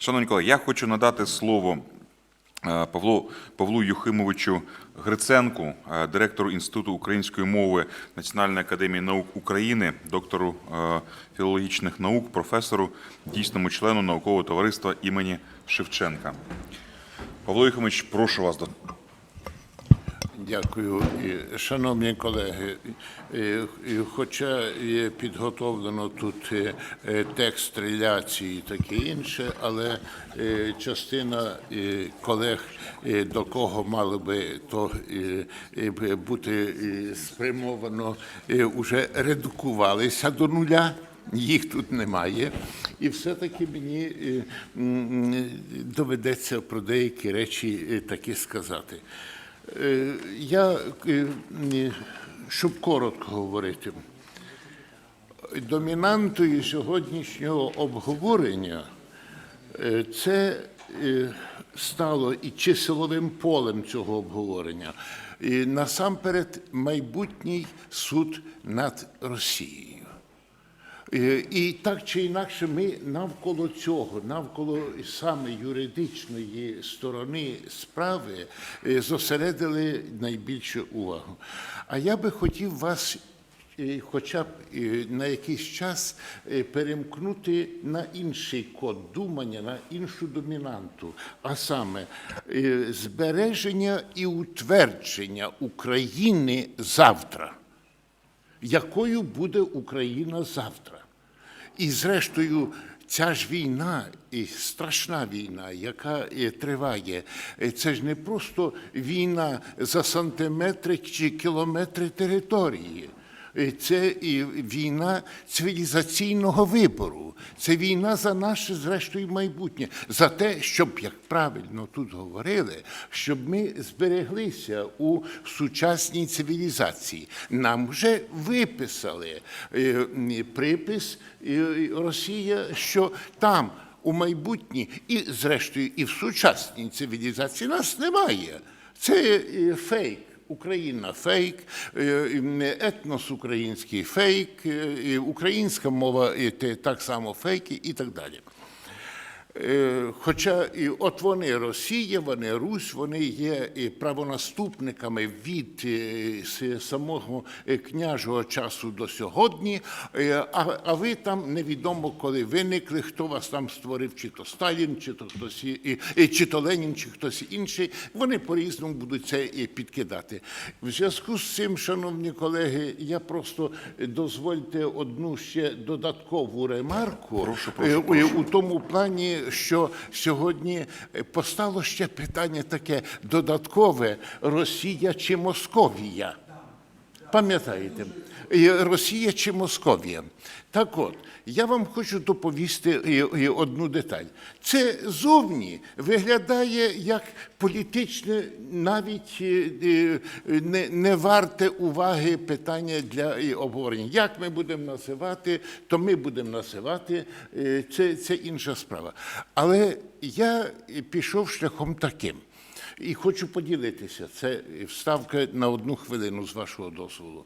Шановні колеги, я хочу надати слово е, Павлу, Павлу Юхимовичу Гриценку, е, директору Інституту української мови Національної академії наук України, доктору е, філологічних наук, професору, дійсному члену наукового товариства імені Шевченка. Павло Юхимович, прошу вас до Дякую. Шановні колеги, хоча є підготовлено тут е, е, текст реляції таке інше, але е, частина колег, до кого мало би то бути спрямовано, вже редукувалися до нуля. Їх тут немає, і все-таки мені доведеться про деякі речі таки сказати. Е, Я, е, щоб коротко говорити, домінантою сьогоднішнього обговорення е, це стало і чиселовим полем цього обговорення. І насамперед майбутній суд над Росією. Е, І так чи інакше, ми навколо цього, навколо саме юридичної сторони справи е, зосередили найбільшу увагу. А я би хотів вас е, хоча б на якийсь час перемкнути на інший код думання, на іншу домінанту, а саме збереження і утвердження України завтра якою буде Україна завтра. І зрештою, ця ж війна, і страшна війна, яка е, триває, е, це ж не просто війна за сантиметри чи кілометри території. Це війна цивілізаційного вибору, це війна за наше, зрештою, майбутнє, за те, щоб, як правильно тут говорили, щоб ми збереглися у сучасній цивілізації. Нам вже виписали е, припис е, Росія, що там у майбутній і, зрештою, і в сучасній цивілізації нас немає. Це е, фейк. Україна фейк, е, етнос український фейк, е, українська мова так само фейки і так далі. Е, Хоча і от вони Росія, вони Русь, вони є і правонаступниками від е, самого е, княжого часу до сьогодні, а, а ви там невідомо коли виникли, хто вас там створив, чи то Сталін, чи то хтось чи то Ленін, чи хтось інший. Вони по-різному будуть це і підкидати. В зв'язку з цим, шановні колеги, я просто дозвольте одну ще додаткову ремарку Прошу, прошу, у- у тому плані, що сьогодні постало ще питання таке додаткове: Росія чи Московія? Пам'ятаєте, Росія чи Московія? Так от, я вам хочу доповісти одну деталь. Це зовні виглядає як політичне, навіть е, е, не, не варте уваги питання для обговорення. Як ми будемо називати, то ми будемо називати, е, це, це інша справа. Але я пішов шляхом таким. І хочу поділитися. Це вставка на одну хвилину з вашого дозволу.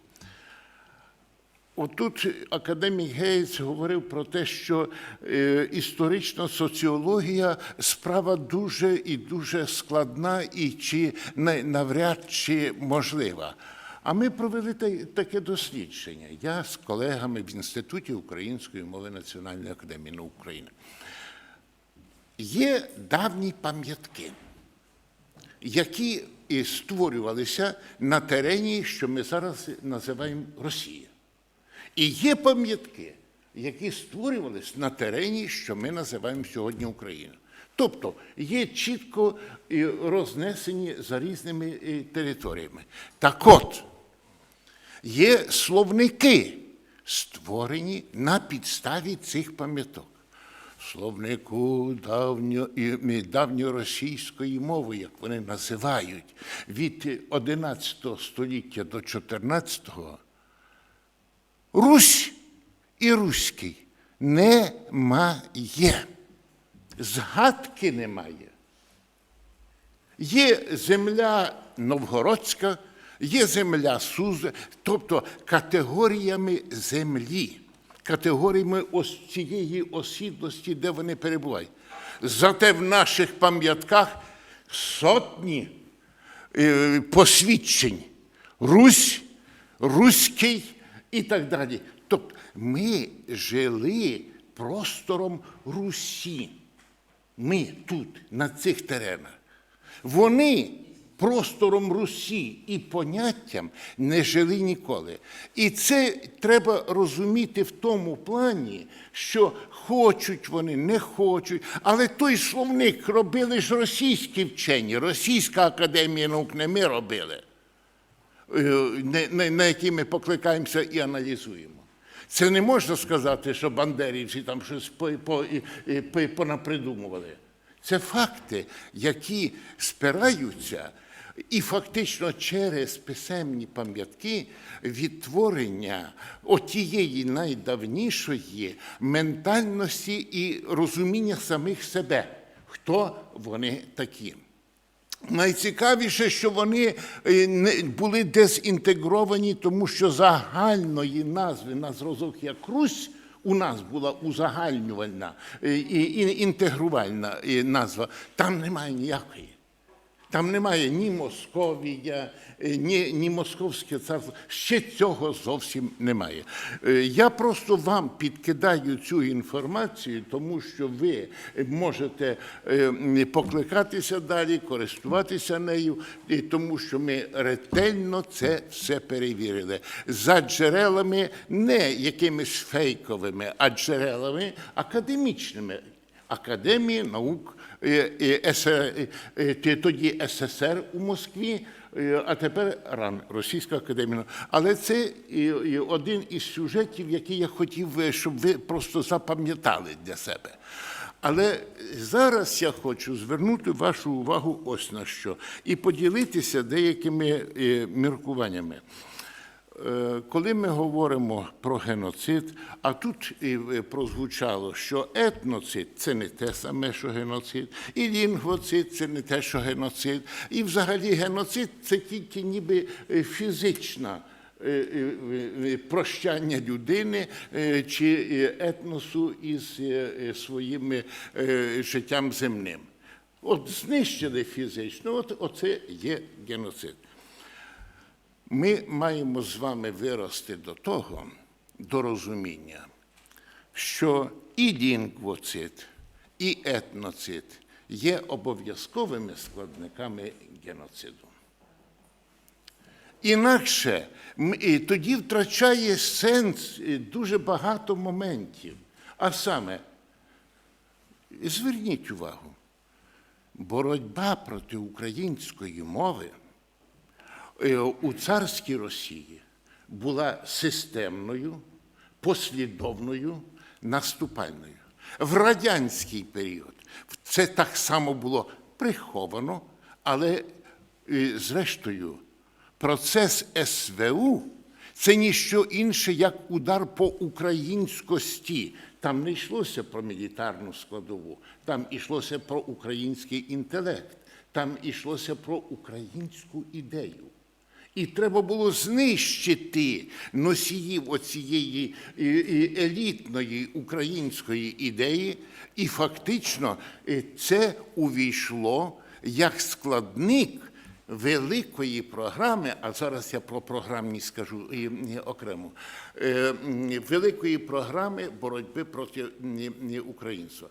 Отут академік Гейтс говорив про те, що е, історична соціологія справа дуже і дуже складна і чи навряд чи можлива. А ми провели таке дослідження. Я з колегами в Інституті української мови Національної академії наук України. Є давні пам'ятки які створювалися на терені, що ми зараз називаємо Росія. І є пам'ятки, які створювалися на терені, що ми називаємо сьогодні Україна. Тобто є чітко рознесені за різними е, територіями. Так от, є словники, створені на підставі цих пам'яток. Словнику давньоросійської мови, як вони називають, від 11 століття до 14 Русь і Руський немає. Згадки немає. Є земля Новгородська, є земля Сузи, тобто категоріями землі, категоріями ось цієї осідлості, де вони перебувають. Зате в наших пам'ятках сотні е, посвідчень. Русь, руський і так далі. Тобто ми жили простором Русі. Ми тут, на цих теренах. Вони простором Русі і поняттям не жили ніколи. І це треба розуміти в тому плані, що хочуть вони, не хочуть. Але той словник робили ж російські вчені, Російська академія наук не ми робили на- на, які ми покликаємося і аналізуємо. Це не можна сказати, що бандерівці там щось понапридумували. Це факти, які спираються і фактично через писемні пам'ятки відтворення отієї найдавнішої ментальності і розуміння самих себе, хто вони такі. Найцікавіше, що вони е, були дезінтегровані, тому що загальної назви на зразок як Русь у нас була узагальнювальна е, і і інтегрувальна е, назва. Там немає ніякої. Там немає ні Московія, е, ні, ні Московське царство. Ще цього зовсім немає. Е, Я просто вам підкидаю цю інформацію, тому що ви можете е, покликатися далі, користуватися нею, тому що ми ретельно це все перевірили. За джерелами не якимись фейковими, а джерелами академічними. Академії наук е, е, е, тоді СССР у Москві, а тепер РАН, Російська академія. Але це один із сюжетів, який я хотів, щоб ви просто запам'ятали для себе. Але зараз я хочу звернути вашу увагу ось на що і поділитися деякими міркуваннями. Е, Коли ми говоримо про геноцид, а тут і, е, прозвучало, що етноцид це не те саме, що геноцид, і лінгвоцид це не те, що геноцид, і взагалі геноцид це тільки ніби е, фізична прощання людини чи етносу із своїм життям земним. От знищили фізично, от оце є геноцид. Ми маємо з вами вирости до того, до розуміння, що і лінгвоцид, і етноцид є обов'язковими складниками геноциду. Інакше тоді втрачає сенс е, дуже багато моментів. А саме, зверніть увагу, боротьба проти української мови у царській Росії була системною, послідовною, наступальною. В радянський період це так само було приховано, але е, зрештою процес СВУ це ніщо інше, як удар по українськості. Там не йшлося про мілітарну складову, там йшлося про український інтелект, там йшлося про українську ідею. І треба було знищити носіїв оцієї і- і елітної української ідеї, і фактично е, це увійшло як складник великої програми, а зараз я про програмні скажу окремо, е, великої програми боротьби проти українства.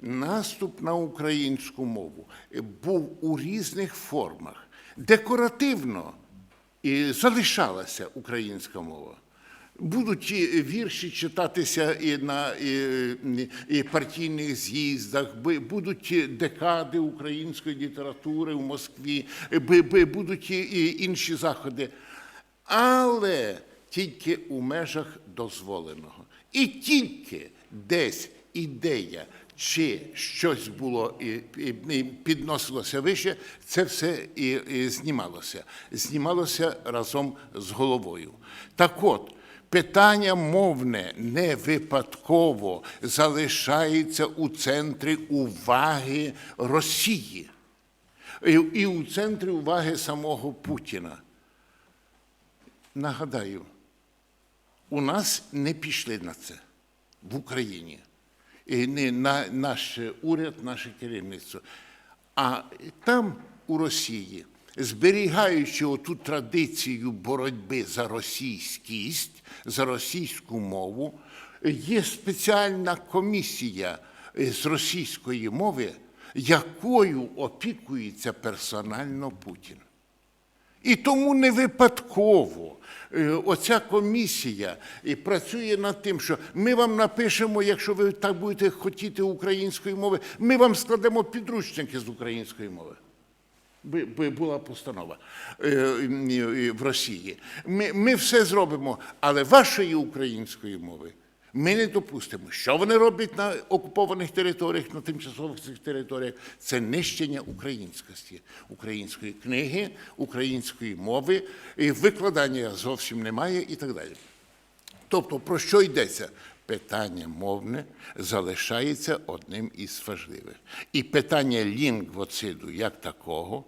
Наступ на українську мову е, був у різних формах. Декоративно і залишалася українська мова. Будуть вірші читатися і на і, і партійних з'їздах, будуть декади української літератури в Москві, бу- бу- будуть і інші заходи. Але тільки у межах дозволеного. І тільки десь ідея чи щось було і, і, і підносилося вище, це все і, і знімалося. Знімалося разом з головою. Так от, питання мовне не випадково залишається у центрі уваги Росії і, і у центрі уваги самого Путіна. Нагадаю, у нас не пішли на це в Україні. І не на наш уряд, наше керівництво. А там, у Росії, зберігаючи оту традицію боротьби за російськість, за російську мову, є спеціальна комісія з російської мови, якою опікується персонально Путін. І тому не випадково е, оця комісія і працює над тим, що ми вам напишемо, якщо ви так будете хотіти української мови, ми вам складемо підручники з української мови. Би, була постанова е, в Росії. Ми, ми все зробимо, але вашої української мови ми не допустимо. Що вони роблять на окупованих територіях, на тимчасових цих територіях? Це нищення українськості, української книги, української мови, і викладання зовсім немає і так далі. Тобто, про що йдеться? Питання мовне залишається одним із важливих. І питання лінгвоциду як такого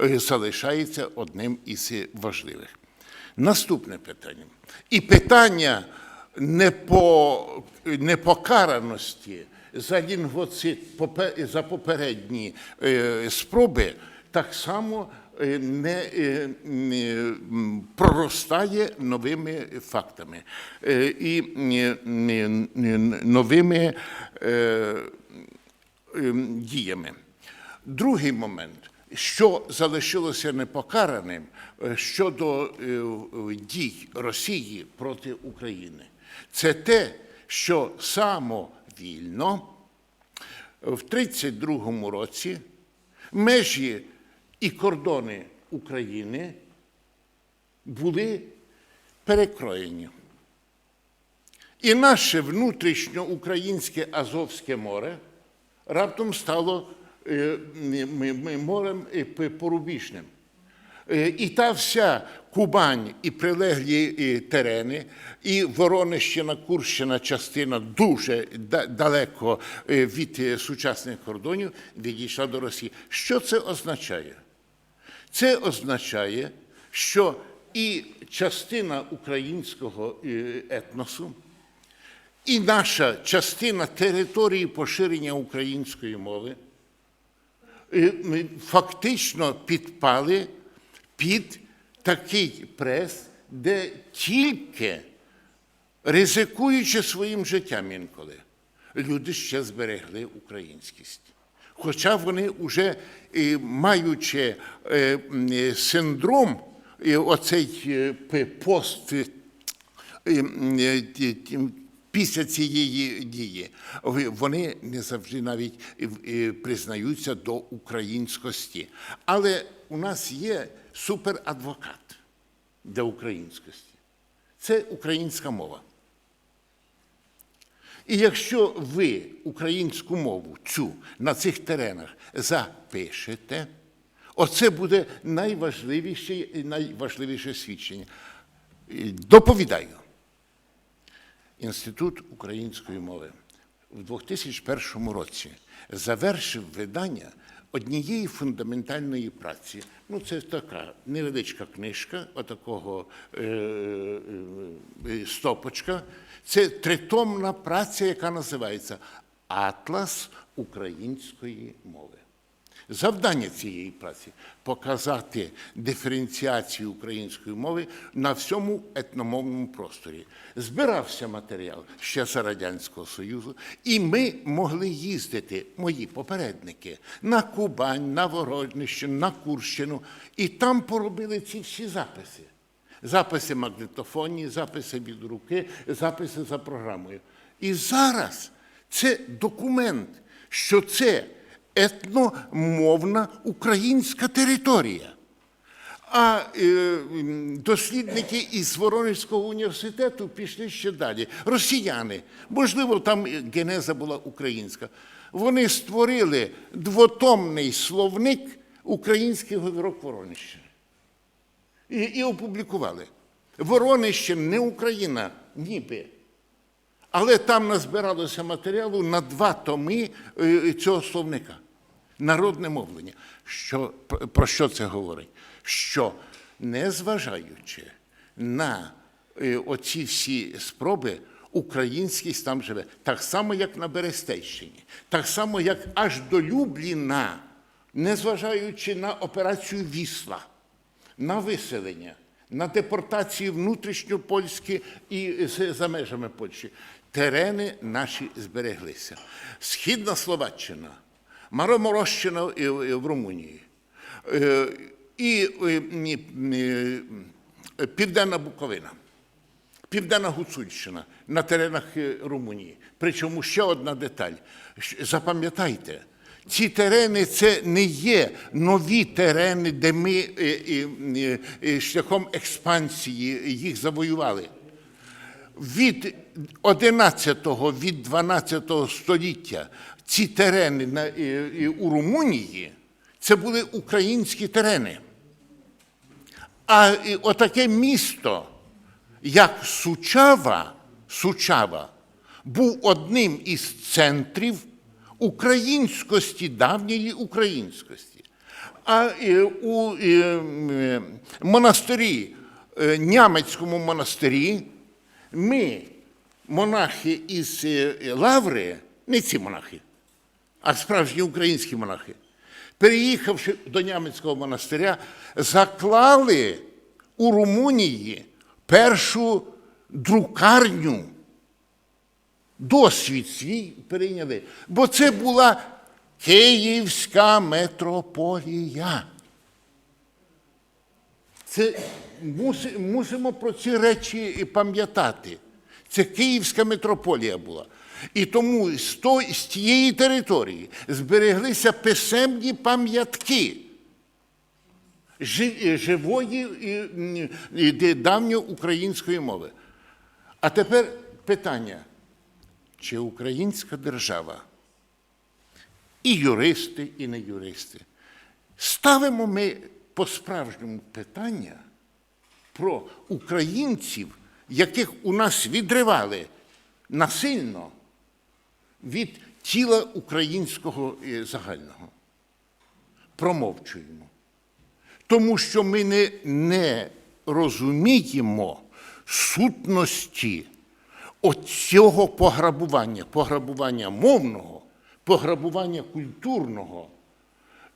е, залишається одним із важливих. Наступне питання. І питання непокараності за лінгвоцид попе- за попередні е, спроби так само е, не, е, проростає новими фактами. І новими діями. Другий момент, що залишилося непокараним щодо дій Росії проти України, це те, що самовільно в 1932 році межі і кордони України були перекроєні. І наше внутрішньоукраїнське Азовське море раптом стало е, морем е, порубіжним. Е, І та вся Кубань і прилеглі терени, і Воронищина, Курщина частина дуже далеко е, від е, сучасних кордонів відійшла до Росії. Що це означає? Це означає, що і частина українського етносу, і наша частина території поширення української мови фактично підпали під такий прес, де тільки ризикуючи своїм життям інколи, люди ще зберегли українськість. Хоча вони вже маючи е, е, синдром, оцей е, пост після цієї дії, вони не завжди навіть признаються до українськості. Але у нас є суперадвокат для українськості. Це українська мова. І якщо ви українську мову цю на цих теренах запишете, оце буде найважливіше, найважливіше свідчення. Доповідаю. Інститут української мови в 2001 році завершив видання однієї фундаментальної праці. Ну, це така невеличка книжка, отакого е, е, е, стопочка. Це тритомна праця, яка називається Атлас української мови. Завдання цієї праці показати диференціацію української мови на всьому етномовному просторі. Збирався матеріал ще за Радянського Союзу, і ми могли їздити, мої попередники, на Кубань, на Ворожнищину, на Курщину, і там поробили ці всі записи. Записи магнітофонні, записи від руки, записи за програмою. І зараз це документ, що це етномовна українська територія. А е, дослідники із Воронезького університету пішли ще далі. Росіяни, можливо, там генеза була українська. Вони створили двотомний словник українських говірок Воронищини. І, і опублікували. Воронищин не Україна, ніби. Але там назбиралося матеріалу на два томи е, цього словника. Народне мовлення. Що, про- що це говорить? Що незважаючи на е, оці всі спроби, Українськість там живе. Так само, як на Берестейщині, так само, як аж до Любліна, незважаючи на операцію Вісла, на виселення, на депортації внутрішньопольські і за межами Польщі. Терени наші збереглися. Східна Словаччина, Мароморощина в Румунії. Е, І Південна Буковина. Південна Гуцульщина на теренах е, Румунії. Причому ще одна деталь. Запам'ятайте, ці терени це не є нові терени, де ми е, шляхом експансії їх завоювали. Від 11-го, від 12 століття ці терени на, е, у Румунії це були українські терени. А е, отаке місто, як Сучава, Сучава, був одним із центрів українськості, давньої українськості. А е, у е, монастирі, е, Нямецькому монастирі, ми, монахи із е, Лаври, не ці монахи, а справжні українські монахи, переїхавши до Нямецького монастиря, заклали у Румунії першу друкарню. Досвід свій перейняли. Бо це була Київська метрополія. Це мусимо про ці речі пам'ятати. Це Київська митрополія була. І тому з, то- з тієї території збереглися писемні пам'ятки живої і, м, і давньоукраїнської мови. А тепер питання: чи українська держава, і юристи, і не юристи, ставимо ми по-справжньому питання про українців, яких у нас відривали насильно від тіла українського е, загального. Промовчуємо. Тому що ми не, не розуміємо сутності оцього пограбування, пограбування мовного, пограбування культурного,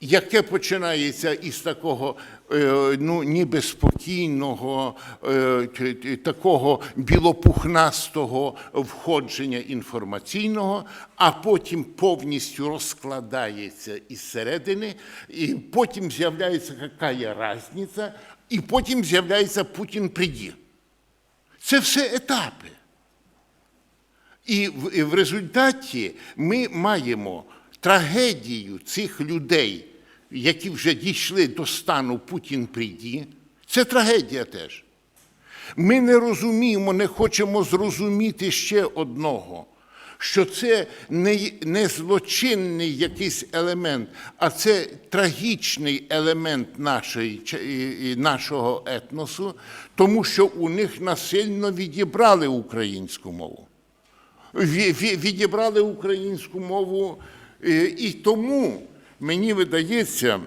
яке починається із такого е, ну, ніби спокійного, е, такого білопухнастого входження інформаційного, а потім повністю розкладається із середини, і потім з'являється яка різниця, і потім з'являється Путін приді. Це все етапи. І в результаті ми маємо трагедію цих людей, які вже дійшли до стану Путін прийді. Це трагедія теж. Ми не розуміємо, не хочемо зрозуміти ще одного, що це не, не злочинний якийсь елемент, а це трагічний елемент нашої, нашого етносу, тому що у них насильно відібрали українську мову. Ві- ві- Відібрали українську мову, і тому мені видається,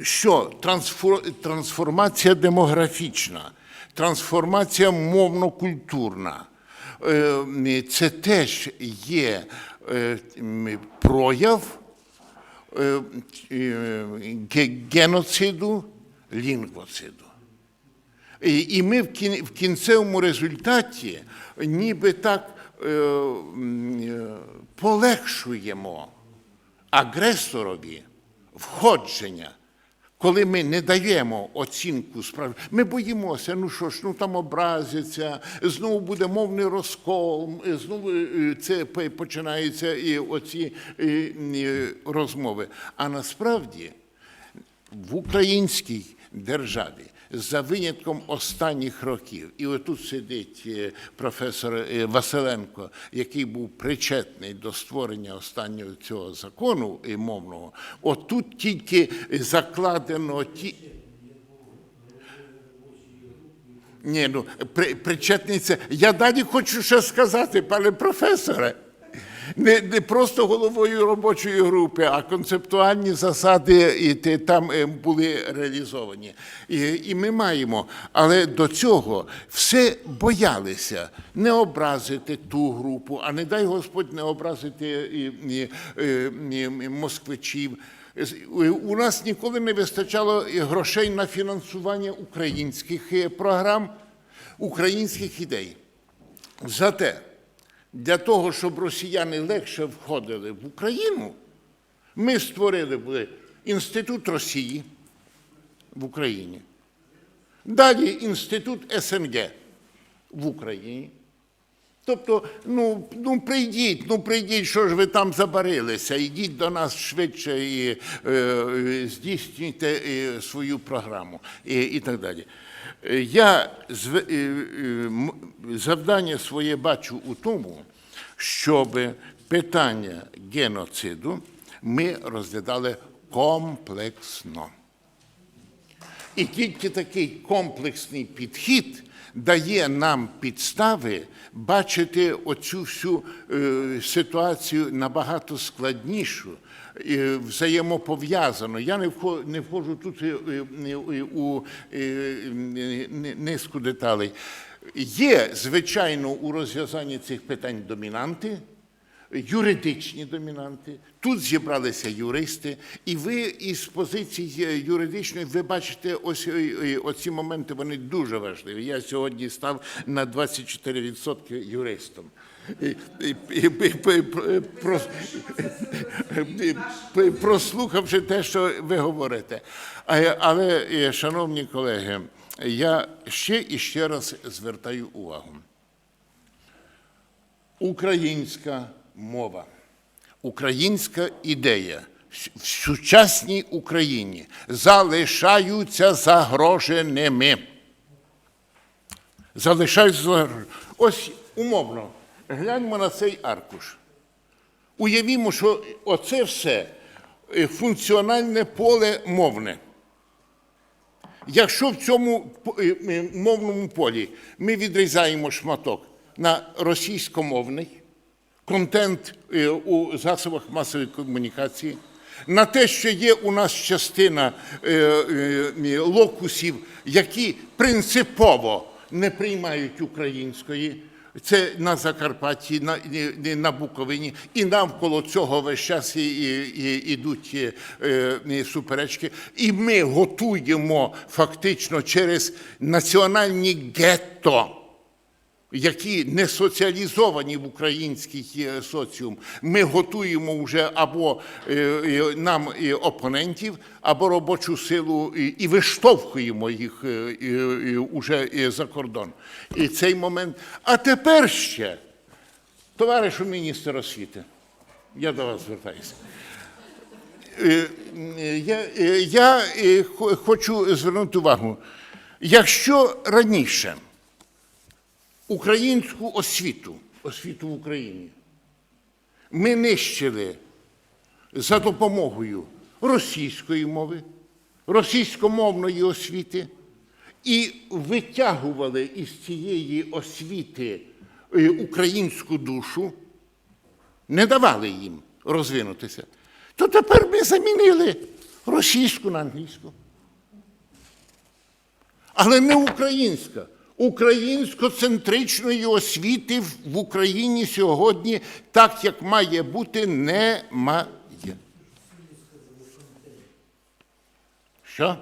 що трансформація демографічна, трансформація мовно-культурна е, це теж є е, прояв е, е, ге- геноциду, лінгвоциду. І, ми в, кінцевому результаті ніби так е, е, полегшуємо агресорові входження, коли ми не даємо оцінку справ. Ми боїмося, ну що ж, ну там образяться, знову буде мовний розкол, е, знову е, це починаються і оці е, е, розмови. А насправді в українській державі за винятком останніх років, і отут сидить е, професор е, Василенко, який був причетний до створення останнього цього закону е, мовного, отут тільки закладено ті. Ні, ну при, причетний це. Я далі хочу ще сказати, пане професоре. Не, не просто головою робочої групи, а концептуальні засади і там е, були реалізовані. І, і ми маємо, але до цього все боялися не образити ту групу, а не дай Господь не образити і, і, е, і москвичів. У нас ніколи не вистачало грошей на фінансування українських е, програм, українських ідей. Зате для того, щоб росіяни легше входили в Україну, ми створили Інститут Росії в Україні. Далі Інститут СНГ в Україні. Тобто, ну, ну прийдіть, ну прийдіть, що ж ви там забарилися, йдіть до нас швидше і е, здійснюйте е, свою програму і, і так далі. Я е, е, завдання своє бачу у тому, щоб питання геноциду ми розглядали комплексно. І тільки такий комплексний підхід дає нам підстави бачити оцю всю е, ситуацію набагато складнішу, е, взаємопов'язану. Я не вхо- не входжу тут е, у низку деталей. Є, звичайно, у розв'язанні цих питань домінанти, юридичні домінанти. Тут зібралися юристи, і ви із позиції юридичної ви бачите ось е, е, оці моменти. Вони дуже важливі. Я сьогодні став на 24% юристом. Прослухавши те, що ви говорите. Але, е, шановні колеги, я ще і ще раз звертаю увагу українська мова, українська ідея в сучасній Україні залишаються загроженими. Залишаються загроженими. Ось умовно, гляньмо на цей аркуш. Уявімо, що оце все е, функціональне поле мовне. Якщо в цьому е, мовному полі ми відрізаємо шматок на російськомовний контент е, у засобах масової комунікації, на те, що є у нас частина е, е, локусів, які принципово не приймають української. Це на Закарпатті, на, і- і на Буковині, і навколо цього весь час і, і, і, ідуть е, е, суперечки. І ми готуємо фактично через національні гетто які не соціалізовані в український е, соціум, ми готуємо вже або е, е, нам опонентів, або робочу силу і, виштовхуємо їх уже за кордон. І цей момент. А тепер ще, товаришу міністр освіти, я до вас звертаюся. Я, я хочу звернути увагу, якщо раніше українську освіту, освіту в Україні, ми нищили за допомогою російської мови, російськомовної освіти і витягували із цієї освіти е, українську душу, не давали їм розвинутися, то тепер ми замінили російську на англійську. Але не українська. Українсько-центричної освіти в- Україні сьогодні, так як має бути, немає. Що?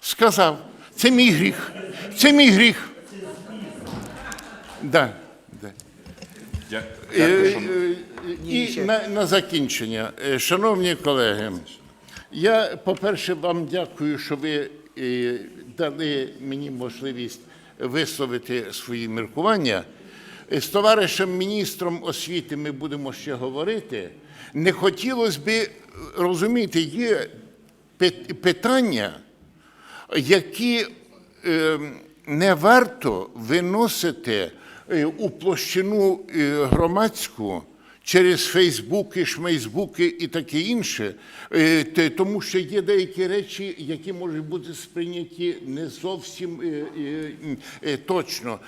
Сказав. Це мій гріх. Це мій гріх. Да, да. Е, Дякую, шановні. е, І на, на закінчення, Е, шановні колеги, я, по-перше, вам дякую, що ви дали мені можливість висловити свої міркування. Е, З товаришем міністром освіти ми будемо ще говорити. Не хотілося би розуміти, є питання, які е, не варто виносити е, у площину е, громадську через Фейсбуки, Шмейсбуки і таке інше, е, тому що є деякі речі, які можуть бути сприйняті не зовсім е, е, точно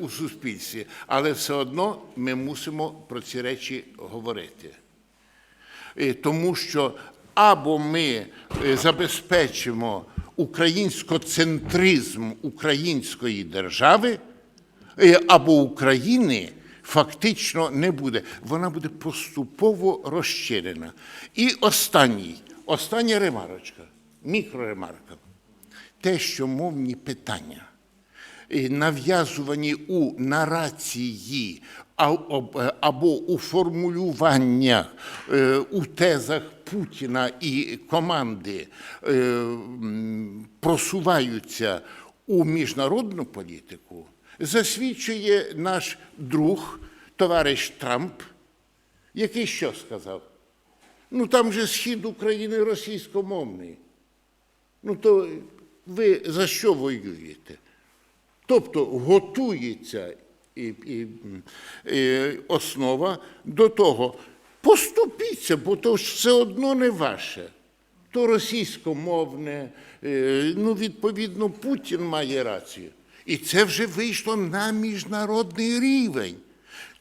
у суспільстві, але все одно ми мусимо про ці речі говорити. Тому що або ми забезпечимо українськоцентризм української держави, або України фактично не буде. Вона буде поступово розчинена. І останній, остання ремарочка, мікроремарка. Те, що мовні питання нав'язувані у нарації е, або у формулюваннях, е, у тезах Путіна і команди е, просуваються у міжнародну політику, засвідчує наш друг, товариш Трамп, який що сказав? Ну там же схід України російськомовний. Ну то ви за що воюєте? Тобто готується і, і, і основа до того, поступіться, бо то ж все одно не ваше. То російськомовне, е, ну, відповідно, Путін має рацію. І це вже вийшло на міжнародний рівень.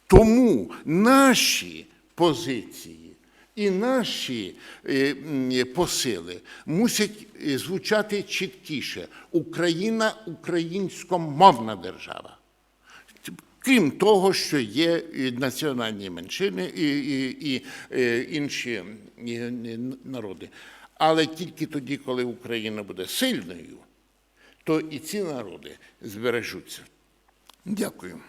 Тому наші позиції і наші е, посили мусять е, звучати чіткіше. Україна українськомовна держава. Крім того, що є національні меншини і, і, і, е, інші народи. Але тільки тоді, коли Україна буде сильною, то і ці народи збережуться. Дякую.